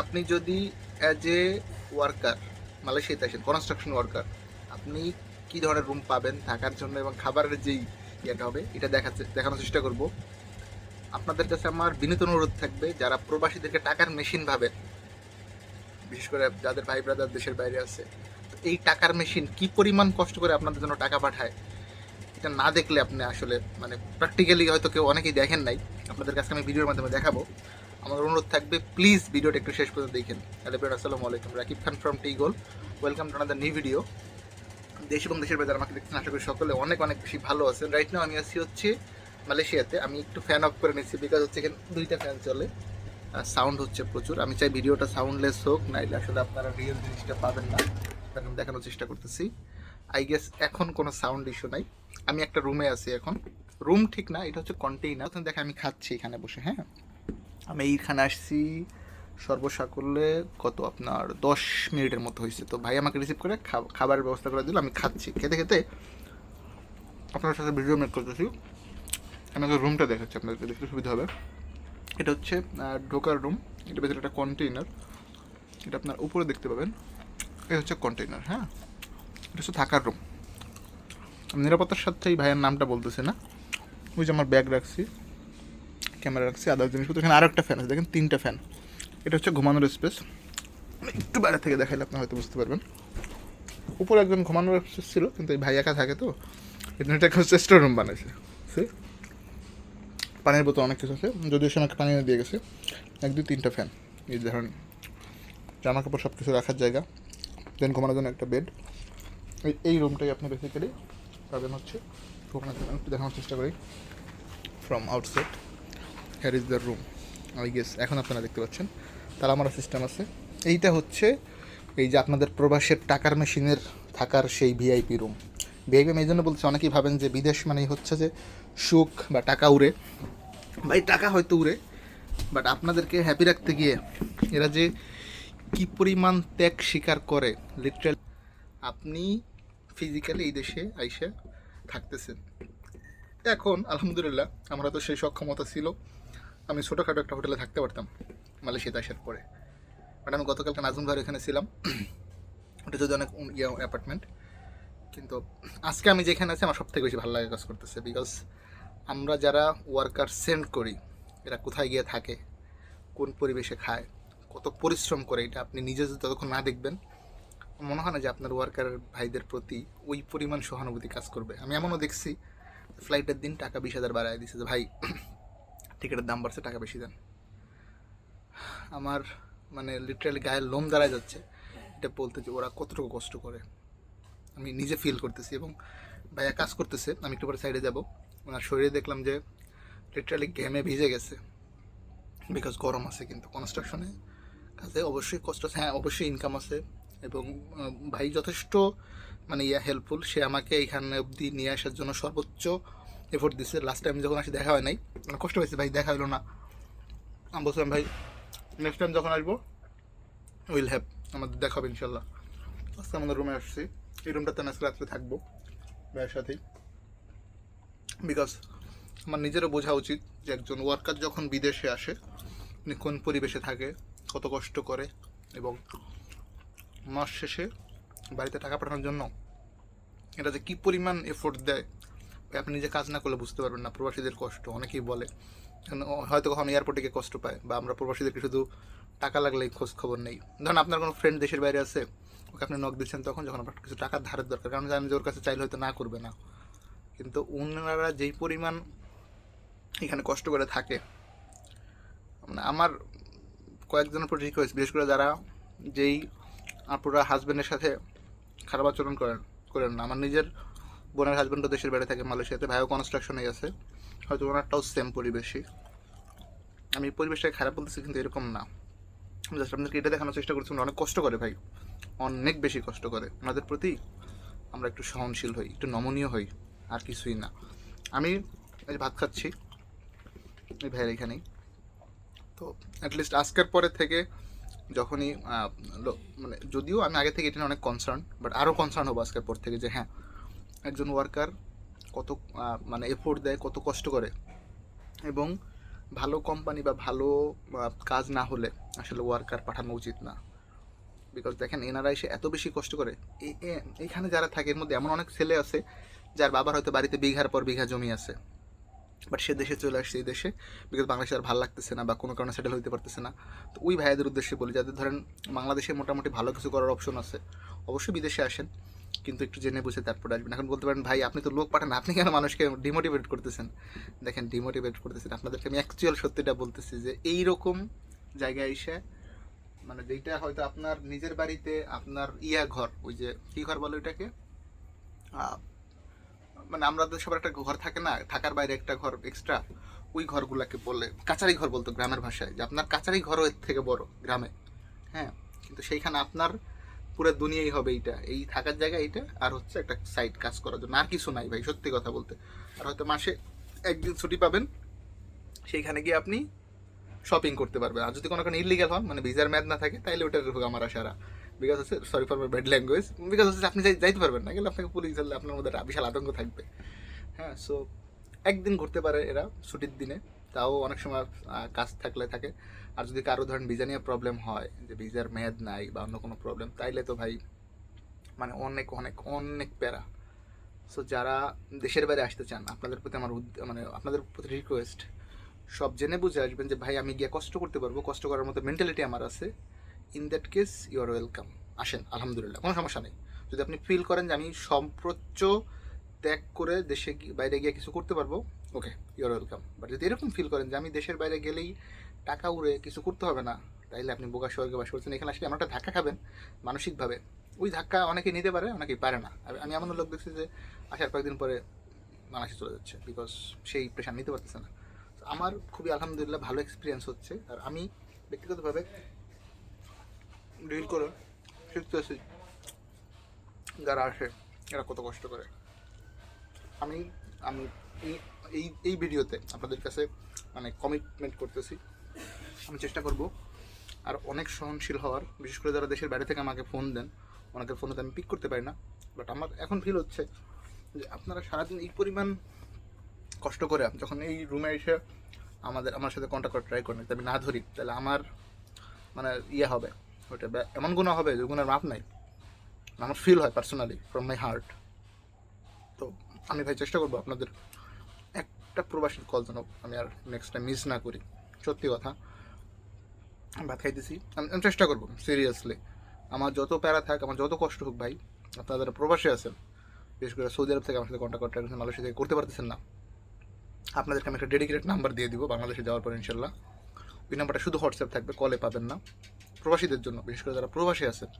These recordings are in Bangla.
আপনি যদি অ্যাজ এ ওয়ার্কার মালয়েশিয়াতে আসেন কনস্ট্রাকশন ওয়ার্কার আপনি কি ধরনের রুম পাবেন, থাকার জন্য এবং খাবারের যেই ইয়েটা হবে, এটা দেখাচ্ছে, দেখানোর চেষ্টা করব। আপনাদের কাছে আমার বিনীত অনুরোধ থাকবে, যারা প্রবাসীদেরকে টাকার মেশিন ভাবেন, বিশেষ করে যাদের ভাই ব্রাদার দেশের বাইরে আছে এই টাকার মেশিন কি পরিমাণ কষ্ট করে আপনাদের জন্য টাকা পাঠায়, এটা না দেখলে আপনি আসলে মানে প্র্যাকটিক্যালি হয়তো কেউ অনেকেই দেখেন নাই, আপনাদের কাছে আমি ভিডিওর মাধ্যমে দেখাবো। আমার অনুরোধ থাকবে প্লিজ ভিডিওটা একটু শেষ পর্যন্ত দেখেন হ্যালো ফ্রেন্ড আসসালামু আলাইকুম। Rakib Khan from T goal welcome to another new video দেশ এবং দেশের বাইরে আমাকে দেখছেন, আশা করি সকলে অনেক অনেক বেশি ভালো আছেন। রাইট নাও আমি আছি হচ্ছে মালয়েশিয়াতে। আমি একটু ফ্যান অফ করে নিচ্ছি বিকজ হচ্ছে এখানে দুইটা ফ্যান চলে। সাউন্ড হচ্ছে প্রচুর। আমি চাই ভিডিওটা সাউন্ডলেস হোক, নাইলে আসলে আপনারা রিয়েল জিনিসটা পাবেন না। আমি দেখানোর চেষ্টা করতেছি। আই গেস এখন কোনো সাউন্ড ইস্যু নাই। আমি একটা রুমে আছি এখন। রুম ঠিক না, এটা হচ্ছে কন্টেইনার দেখে আমি খাচ্ছি এখানে বসে হ্যাঁ? আমি এইখানে আসছি সর্বসাকুল্যে কত আপনার দশ মিনিটের মতো হয়েছে। তো ভাই আমাকে রিসিভ করে খাবারের ব্যবস্থা করে দিল, আমি খাচ্ছি। খেতে খেতে আপনার সাথে ভিডিও মেক করতেছি। আমি আগে রুমটা দেখাচ্ছি আপনাদের দেখতে সুবিধা হবে। এটা হচ্ছে ঢোকার রুম এটা ভেতরে একটা কন্টেইনার এটা আপনার উপরে দেখতে পাবেন। এটা হচ্ছে কন্টেইনার হ্যাঁ? এটা হচ্ছে থাকার রুম নিরাপত্তার সাথে এই ভাইয়ের নামটা বলতেছে না। ওই যে আমার ব্যাগ রাখছি। ক্যামেরা রাখছি আদার জিনিসপত্র। এখানে আরও একটা ফ্যান আছে, দেখেন তিনটা ফ্যান এটা হচ্ছে ঘুমানোর স্পেস একটু বাইরে থেকে দেখাইলে আপনি হয়তো বুঝতে পারবেন। উপরে একজন ঘুমানোর স্পেস ছিল, কিন্তু এই ভাই একা থাকে তো। এটা একটা শ্রেষ্ঠ রুম বানাইছে। সে পানির বোতল অনেক কিছু আছে। যদিও সে আমাকে পানি দিয়ে গেছে। এক, দুই, তিনটা ফ্যান এই ধরেন জামা কাপড় সব কিছু রাখার জায়গা। দেন ঘুমানোর জন্য একটা বেড এই এই রুমটাই আপনি বেসিক্যালি পাবেন হচ্ছে। ঘুমানোর জন্য একটু দেখানোর চেষ্টা করি। From outside here is the room I guess এখন আপনারা দেখতে পাচ্ছেন। তার আমার সিস্টেম আছে। এইটা হচ্ছে এই যে আপনাদের প্রবাসের টাকার মেশিনের থাকার সেই ভিআইপি রুম ভিআইপি আমি এই জন্য বলছি, অনেকেই ভাবেন যে বিদেশ মানেই হচ্ছে যে সুখ বা টাকা উড়ে। বা এই টাকা হয়তো উড়ে বাট আপনাদেরকে হ্যাপি রাখতে গিয়ে এরা যে কি পরিমাণ ত্যাগ স্বীকার করে লিটারাল আপনি ফিজিক্যালি এই দেশে আইসে থাকতেছেন। এখন, আলহামদুলিল্লাহ, আমরা তো সেই সক্ষমতা ছিল। আমি ছোটোখাটো একটা হোটেলে থাকতে পারতাম, মালয়েশিয়াতে আসার পরে। বাট আমি গতকালকে নাজুম ভাইয়ের এখানে ছিলাম। ওটা যদি অনেক ইয়ে অ্যাপার্টমেন্ট। কিন্তু আজকে আমি যেখানে আছি, আমার সব থেকে বেশি ভালো লাগে কাজ করতেছে। বিকজ আমরা যারা ওয়ার্কার সেন্ড করি, এরা কোথায় গিয়ে থাকে, কোন পরিবেশে খায়, কত পরিশ্রম করে, এটা আপনি নিজে যদি ততক্ষণ না দেখবেন, মনে হয় না যে আপনার ওয়ার্কার ভাইদের প্রতি ওই পরিমাণ সহানুভূতি কাজ করবে। আমি এমনও দেখছি ফ্লাইটের দিন টাকা বিশ হাজার বাড়ায় দিছে যে, ভাই টিকিটের দাম বাড়ছে, টাকা বেশি দেন। আমার মানে লিটারালি গায়ের লোম দাঁড়ায় যাচ্ছে, এটা বলতে যে ওরা কতটুকু কষ্ট করে। আমি নিজে ফিল করতেছি এবং ভাইয়া কাজ করতেছে, আমি একটু পরে সাইডে যাব। ওনার শরীরে দেখলাম যে লিটারালি ঘেমে ভিজে গেছে। বিকজ গরম আছে কিন্তু কনস্ট্রাকশনে কাজে অবশ্যই কষ্ট আছে হ্যাঁ অবশ্যই ইনকাম আছে। এবং ভাই যথেষ্ট মানে ইয়া হেল্পফুল সে আমাকে এখানে অবধি নিয়ে আসার জন্য সর্বোচ্চ এফোর্ট দিচ্ছে লাস্ট টাইম যখন আসি দেখা হয় নাই। মানে কষ্ট হয়েছে ভাই, দেখা হলো না। আমি বলছিলাম, ভাই নেক্সট টাইম যখন আসব উইল হ্যাভ আমাদের দেখা হবে ইনশাল্লাহ। আজকে আমাদের রুমে আসছি, এই রুমটাতে আমি আজকে রাত্রে থাকব, ভাইয়ের সাথেই। বিকজ আমার নিজেরও বোঝা উচিত যে একজন ওয়ার্কার যখন বিদেশে আসে, উনি কোন পরিবেশে থাকে, কত কষ্ট করে, এবং মাস শেষে বাড়িতে টাকা পাঠানোর জন্য, এটা যে কী পরিমাণ এফোর্ট দেয় আপনি নিজে কাজ না করলে বুঝতে পারবেন না, প্রবাসীদের কষ্ট, অনেকেই বলে। হয়তো কখনো এয়ারপোর্টে গিয়ে কষ্ট পায় বা আমরা প্রবাসীদেরকে শুধু টাকা লাগলেই খোঁজ খবর নেই। ধরুন আপনার কোনো ফ্রেন্ড দেশের বাইরে আছে, ওকে আপনি নক দিচ্ছেন, তখন যখন আপনার কিছু টাকার ধারের দরকার, কারণ জানেন যে ওর কাছে চাইলে হয়তো না করবে না। কিন্তু ওনারা যেই পরিমাণ এখানে কষ্ট করে থাকে মানে আমার কয়েকজনের প্রতি রিকোয়েস্ট বিশেষ করে যারা যেই আপুরা হাজব্যান্ডের সাথে খারাপ আচরণ করেন করেন না, আমার নিজের বোনের হাজব্যান্ডও দেশের বাইরে থাকে মালয়েশিয়াতে, ভাইও কনস্ট্রাকশনেই আছে হয়তো ওনারটাও সেম পরিবেশই। আমি পরিবেশটাকে খারাপ বলতেছি, কিন্তু এরকম না। জাস্ট আপনাদেরকে এটা দেখানোর চেষ্টা করছি অনেক কষ্ট করে ভাই। অনেক বেশি কষ্ট করে। ওনাদের প্রতি আমরা একটু সহনশীল হই, একটু নমনীয় হই, আর কিছুই না। আমি এই ভাত খাচ্ছি, এই ভাইয়ের এখানেই। তো অ্যাটলিস্ট আজকের পরে থেকে যখনই মানে যদিও আমি আগে থেকে এটা অনেক কনসার্ন বাট আরও কনসার্ন হব আজকের পর থেকে যে হ্যাঁ একজন ওয়ার্কার কত মানে এফোর্ট দেয়, কত কষ্ট করে। এবং ভালো কোম্পানি বা ভালো কাজ না হলে আসলে ওয়ার্কার পাঠানো উচিত না। বিকজ দেখেন এনারা এসে এত বেশি কষ্ট করে। এই এ- এইখানে যারা থাকে, এর মধ্যে এমন অনেক ছেলে আছে, যার বাবার হয়তো বাড়িতে বিঘার পর বিঘা জমি আছে। বাট সে দেশে চলে আসছে এই দেশে বিকজ বাংলাদেশে আর ভালো লাগতেছে না বা কোনো কারণে সেটেল হইতে পারতেছে না। তো ওই ভাইয়াদের উদ্দেশ্যে বলি, যাদের ধরেন বাংলাদেশে মোটামুটি ভালো কিছু করার অপশন আছে, অবশ্যই বিদেশে আসেন। কিন্তু একটু জেনে বুঝে তারপরে আসবেন। এখন বলতে পারেন, ভাই, আপনি তো লোক পাঠান, আপনি কেন মানুষকে ডিমোটিভেট করতেছেন? দেখেন ডিমোটিভেট করতেছেন। আপনাদেরকে আমি অ্যাকচুয়াল সত্যিটা বলতেছি যে এই রকম জায়গায় এসে মানে যেটা হয়তো আপনার নিজের বাড়িতে আপনার ইয়া ঘর, ওই যে, কি ঘর বলে ওইটাকে? মানে আমাদের সবার একটা ঘর থাকে না থাকার বাইরে একটা ঘর এক্সট্রা ওই ঘরগুলাকে বলে, কাচারি ঘর বলতো গ্রামের ভাষায়, যে আপনার কাচারি ঘরও এর থেকে বড় গ্রামে। হ্যাঁ কিন্তু সেইখানে আপনার পুরো দুনিয়াই হবে এইটা। এই থাকার জায়গা এইটা, আর হচ্ছে একটা সাইড কাজ করার জন্য। আর কিছু নাই ভাই, সত্যি কথা বলতে। আর হয়তো মাসে একদিন ছুটি পাবেন, সেইখানে গিয়ে আপনি শপিং করতে পারবেন। আর যদি কোনো কারণে ইলিগাল হন মানে ভিসার ম্যাদ না থাকে তাহলে ওটার হোক আমার আশারা বিকজ হচ্ছে sorry for my bad language because হচ্ছে আপনি যাই- যাইতে পারবেন না, গেলে আপনাকে পুলিশ ধরলে আপনার মধ্যে বিশাল আতঙ্ক থাকবে। হ্যাঁ সো একদিন ঘুরতে পারে এরা, ছুটির দিনে। তাও অনেক সময় কাজ থাকলে থাকে। আর যদি কারও ধরেন ভিসা নিয়ে প্রবলেম হয়, যে ভিসার মেয়াদ নাই বা অন্য কোনো প্রবলেম তাইলে তো ভাই মানে অনেক অনেক অনেক প্যারা। সো যারা দেশের বাইরে আসতে চান, আপনাদের প্রতি আমার মানে আপনাদের প্রতি রিকোয়েস্ট সব জেনে বুঝে আসবেন যে ভাই আমি গিয়ে কষ্ট করতে পারব, কষ্ট করার মতো মেন্টালিটি আমার আছে। In that case you are welcome আসেন, আলহামদুলিল্লাহ, কোনো সমস্যা নেই। যদি আপনি ফিল করেন যে আমি সম্প্রচ্য ত্যাগ করে দেশে বাইরে গিয়ে কিছু করতে পারব, ওকে ইউর ওয়েলকাম বাট যদি এরকম ফিল করেন যে আমি দেশের বাইরে গেলেই টাকা উড়ে কিছু করতে হবে না, তাইলে আপনি বোকা স্বর্গে বাস করছেন, এখানে আসলে এমন একটা ধাক্কা খাবেন মানসিকভাবে। ওই ধাক্কা অনেকে নিতে পারে, অনেকেই পারে না। আমি- এমন লোক দেখছি যে আসার কয়েকদিন পরে মানসিক চলে যাচ্ছে বিকজ সেই প্রেশার নিতে পারতেছে না। তো আমার খুবই আলহামদুলিল্লাহ ভালো এক্সপিরিয়েন্স হচ্ছে, আর আমি ব্যক্তিগতভাবে ডিল করে শিখতেছি যারা আসে, এরা কত কষ্ট করে। আমি আমি এই- এই ভিডিওতে আপনাদের কাছে মানে কমিটমেন্ট করতেছি। আমি চেষ্টা করব আর অনেক সহনশীল হওয়ার, বিশেষ করে যারা দেশের বাইরে থেকে আমাকে ফোন দেন অনেকের ফোনে আমি পিক করতে পারি না। বাট আমার এখন ফিল হচ্ছে যে আপনারা সারাদিন এই পরিমাণ কষ্ট করে যখন এই রুমে এসে আমাদের, আমার সাথে কন্ট্যাক্ট করে ট্রাই করেন আমি না ধরি, তাহলে আমার মানে ইয়ে হবে, ওটা এমন গুণ হবে যে গুণের মাপ নাই। আমার ফিল হয় পার্সোনালি ফ্রম মাই হার্ট তো আমি ভাই চেষ্টা করব আপনাদের একটা প্রবাসীর কল যেন আমি আর নেক্সট টাইম মিস না করি। সত্যি কথা। ভাত খাইতেছি। আমি চেষ্টা করব সিরিয়াসলি আমার যত প্যারা থাক, আমার যত কষ্ট হোক ভাই আপনারা যারা প্রবাসী আছেন, বিশেষ করে সৌদি আরব থেকে আমার সাথে কন্ট্যাক্ট করতে মালয়েশিয়া থেকে করতে পারতেছেন না। আপনাদেরকে আমি একটা ডেডিকেটেড নাম্বার দিয়ে দিব, বাংলাদেশে যাওয়ার পর ইনশাল্লাহ। ওই নাম্বারটা শুধু হোয়াটসঅ্যাপ থাকবে কলে পাবেন না। প্রবাসীদের জন্য, বিশেষ করে যারা প্রবাসী আছেন,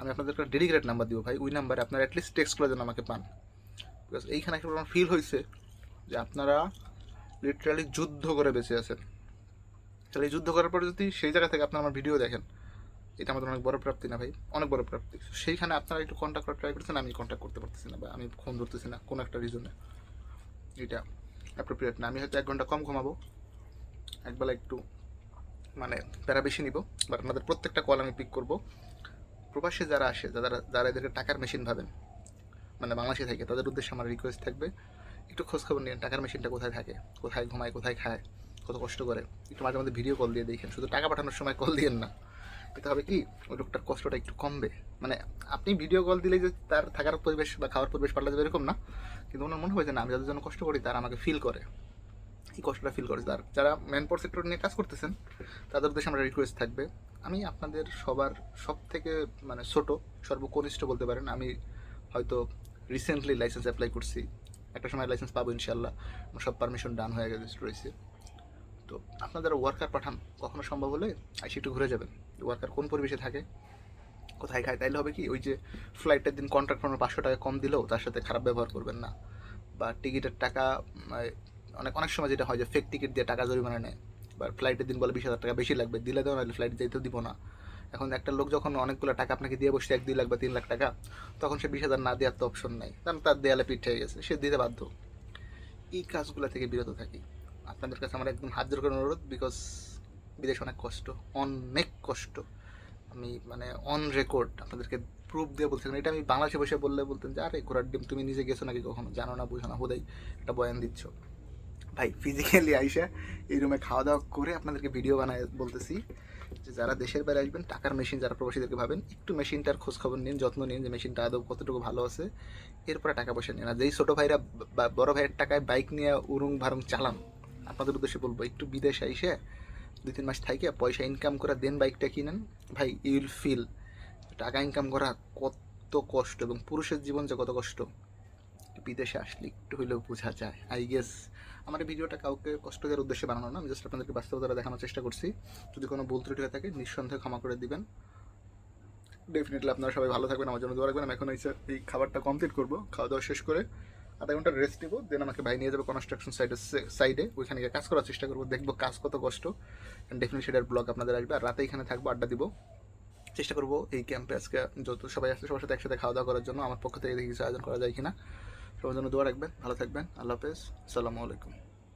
আমি আপনাদেরকে ডেডিকেটেড নাম্বার দিব ভাই, ওই নাম্বারে আপনারা অ্যাটলিস্ট টেক্সট করে যেন আমাকে পান। বিকজ এইখানে একটা আমার ফিল হয়েছে যে আপনারা লিটারালি যুদ্ধ করে বেঁচে আছেন। তাহলে যুদ্ধ করার পরে যদি সেই জায়গা থেকে আপনারা আমার ভিডিও দেখেন, এটা আমাদের অনেক বড় প্রাপ্তি না ভাই? অনেক বড় প্রাপ্তি। সেইখানে আপনারা একটু কন্ট্যাক্ট করার ট্রাই করছেন, আমি কন্ট্যাক্ট করতে পারতেছি না বা আমি ফোন ধরতেছি না কোনো একটা রিজনে এটা অ্যাপ্রোপ্রিয়েট না। আমি হয়তো এক ঘণ্টা কম ঘুমাবো একবেলা একটু মানে প্যারা বেশি নিব বাট আপনাদের প্রত্যেকটা কল আমি পিক করব। প্রবাসে যারা আসে, যারা যারা এদেরকে টাকার মেশিন ভাবেন মানে বাংলাদেশে থাকে, তাদের উদ্দেশ্যে আমার রিকোয়েস্ট থাকবে, একটু খোঁজখবর নিন, টাকার মেশিনটা কোথায় থাকে, কোথায় ঘুমায়, কোথায় খায়, কত কষ্ট করে। একটু মাঝে মাঝে ভিডিও কল দিয়ে দেখেন, শুধু টাকা পাঠানোর সময় কল দিয়েন না। এতে হবে কি, ওই লোকটার কষ্টটা একটু কমবে। মানে আপনি ভিডিও কল দিলে যে তার থাকার পরিবেশ বা খাওয়ার পরিবেশ পাল্টা যাবে এরকম না, কিন্তু ওনার মনে হয় যে না, আমি যাদের জন্য কষ্ট করি, তারা আমাকে ফিল করে। এই কষ্টটা ফিল করে। তার যারা ম্যান পাওয়ার সেক্টর নিয়ে কাজ করতেছেন, তাদের উদ্দেশ্যে আমার রিকোয়েস্ট থাকবে, আমি আপনাদের সবার সব থেকে মানে ছোট, সর্বকনিষ্ঠ বলতে পারেন, আমি হয়তো রিসেন্টলি লাইসেন্স অ্যাপ্লাই করছি। একটা সময় লাইসেন্স পাবো ইনশাল্লাহ সব পারমিশন ডান হয়ে গেছে, রয়েছে। তো আপনাদের ওয়ার্কার পাঠান। কখনো সম্ভব হলে আইসি একটু ঘুরে যাবেন। ওয়ার্কার কোন পরিবেশে থাকে, কোথায় খায়? তাইলে হবে কি, ওই যে ফ্লাইটের দিন কন্ট্রাক্ট কোনো পাঁচশো টাকা কম দিলেও তার সাথে খারাপ ব্যবহার করবেন না। বা টিকিটের টাকা অনেক অনেক সময় যেটা হয় যে ফেক টিকিট দিয়ে টাকা জরিমানা নেয়। বা ফ্লাইটের দিন বলে বিশ হাজার টাকা বেশি লাগবে, দিলে দেওয়া নাহলে ফ্লাইট যেতেও দিব না। এখন একটা লোক যখন অনেকগুলো টাকা আপনাকে দিয়ে বসছে, এক, দুই লাখ বা তিন লাখ টাকা, তখন সে বিশ হাজার না দেওয়ার তো অপশন নাই। কারণ তার দেয়ালে পিঠ হয়ে গেছে, সে দিতে বাধ্য। এই কাজগুলো থেকে বিরত থাকি। আপনাদের কাছে আমার একদম হাত করে অনুরোধ বিকজ বিদেশ অনেক কষ্ট অনেক কষ্ট। আমি মানে অন রেকর্ড আপনাদেরকে প্রুফ দিয়ে বলছি এটা আমি বাংলাদেশে বসে বললে বলতেন যে, আরে ঘোরার ডিম তুমি নিজে গেছো নাকি কখনো? জানো না, বুঝো না, হুদাই, একটা বয়ান দিচ্ছ। ভাই ফিজিক্যালি আইসা এই রুমে খাওয়া দাওয়া করে আপনাদেরকে ভিডিও বানায় বলতেছি। যে যারা দেশের বাইরে আসবেন, টাকার মেশিন যারা প্রবাসীদেরকে ভাবেন, একটু মেশিনটার খোঁজ খবর নিন, যত্ন নিন যে মেশিনটা আদৌ কতটুকু ভালো আছে। এরপরে টাকা পয়সা নিন। আর যেই ছোটো ভাইরা বড় ভাইয়ের টাকায় বাইক নিয়ে উরুং ভারুং চালান, আপনাদের উদ্দেশ্যে বলব, একটু বিদেশে এসে দুই তিন মাস থাইকে পয়সা ইনকাম করে দেন বাইকটা কিনেন। ভাই ইউল ফিল টাকা ইনকাম করা কত কষ্ট এবং পুরুষের জীবন যে কত কষ্ট। বিদেশে আসলে একটু হলেও বোঝা যায় আই গেস আমার এই ভিডিওটা কাউকে কষ্ট দেওয়ার উদ্দেশ্যে বানানো না, আমি জাস্ট আপনাদেরকে বাস্তবতা দেখানোর চেষ্টা করছি। যদি কোনো ভুল ত্রুটি হয়ে থাকে, নিঃসন্দেহে ক্ষমা করে দিবেন। ডেফিনেটলি আপনারা সবাই ভালো থাকবেন, আমার জন্য দোয়া রাখবেন। আমি এখন এই খাবারটা কমপ্লিট করব, খাওয়া দাওয়া শেষ করে আধা ঘণ্টা রেস্ট নেব দেন আমাকে ভাই নিয়ে যাবে কনস্ট্রাকশন সাইডের সাইডে ওইখানে গিয়ে কাজ করার চেষ্টা করব, দেখব কাজ কত কষ্ট। ডেফিনেটলি সেটার ব্লগ আপনাদের আসবে। আর রাতে এখানে থাকব, আড্ডা দিব। চেষ্টা করব এই ক্যাম্পে আজকে যত সবাই আসছে সবার সাথে একসাথে খাওয়া দাওয়া করার জন্য। আমার পক্ষ থেকে কিছু আয়োজন করা যায় কিনা। সবার জন্য দোয়া রাখবেন ভালো থাকবেন। আল্লাহ হাফেজ। আসসালামু আলাইকুম।